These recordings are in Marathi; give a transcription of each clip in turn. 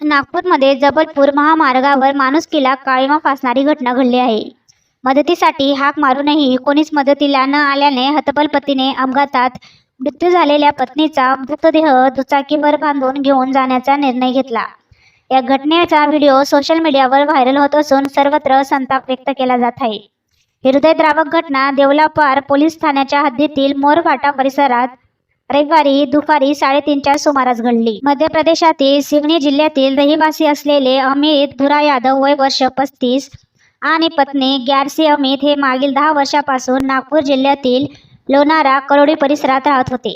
नागपूरमध्ये जबलपूर महामार्गावर माणुसकीला काळीमा फासणारी घटना घडली आहे. मदतीसाठी हाक मारूनही कोणीच मदतीला न आल्याने हतबल पतीने अपघातात मृत्यू झालेल्या पत्नीचा मृतदेह दुचाकीवर बांधून घेऊन जाण्याचा निर्णय घेतला. या घटनेचा व्हिडिओ सोशल मीडियावर व्हायरल होत असून सर्वत्र संताप व्यक्त केला जात आहे. हृदयद्रावक घटना देवलापार पोलीस ठाण्याच्या हद्दीतील मोरफाटा परिसरात रविवारी दुपारी साडेतीनच्या सुमारास घडली. मध्य प्रदेशातील सिवनी जिल्ह्यातील रहिवासी असलेले अमित धुरा यादव वय वर्ष पस्तीस आणि पत्नी ग्यारसी अमित हे मागील दहा वर्षापासून नागपूर जिल्ह्यातील लोणारा करोडी परिसरात राहत होते.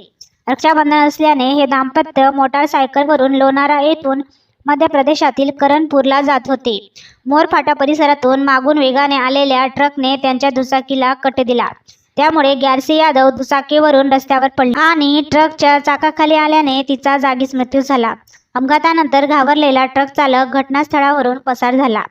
रक्षाबंधन असल्याने हे दाम्पत्य मोटारसायकलवरून लोणारा येथून मध्य प्रदेशातील करणपूरला जात होते. मोरफाटा परिसरातून मागून वेगाने आलेल्या ट्रकने त्यांच्या दुचाकीला कट दिला. त्यामुळे गॅरसी यादव दुचाकीवरून रस्त्यावर पडली आणि ट्रकच्या चाकाखाली आल्याने तिचा जागीच मृत्यू झाला. अपघातानंतर घाबरलेला ट्रक चालक घटनास्थळावरून पसार झाला.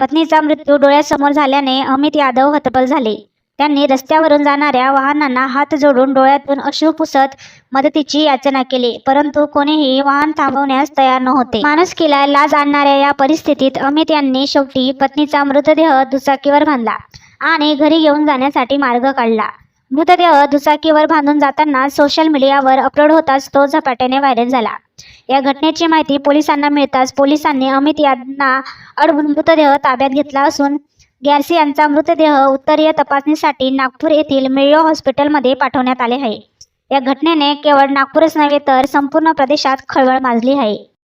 पत्नीचा मृत्यू डोळ्यासमोर झाल्याने अमित यादव हतबल झाले. त्यांनी रस्त्यावरून जाणाऱ्या वाहनांना हात जोडून डोळ्यातून अश्रू पुसत मदतीची याचना केली परंतु कोणीही वाहन थांबवण्यास तयार नव्हते. माणुसकीला लाज आणणाऱ्या या परिस्थितीत अमित यांनी शेवटी पत्नीचा मृतदेह दुचाकीवर बांधला. आणि घरी घेऊन जाण्यासाठी मार्ग काढला. मृतदेह दुचाकीवर बांधून जाताना सोशल मीडियावर अपलोड होताच तो झपाट्याने व्हायरल झाला. या घटनेची माहिती पोलिसांना मिळताच पोलिसांनी अमित यांना अडवून मृतदेह ताब्यात घेतला असून गॅरसी यांचा मृतदेह उत्तरीय तपासणीसाठी नागपूर येथील मेयो हॉस्पिटलमध्ये पाठवण्यात आले आहे. या घटनेने केवळ नागपूरच नव्हे तर संपूर्ण प्रदेशात खळबळ माजली आहे.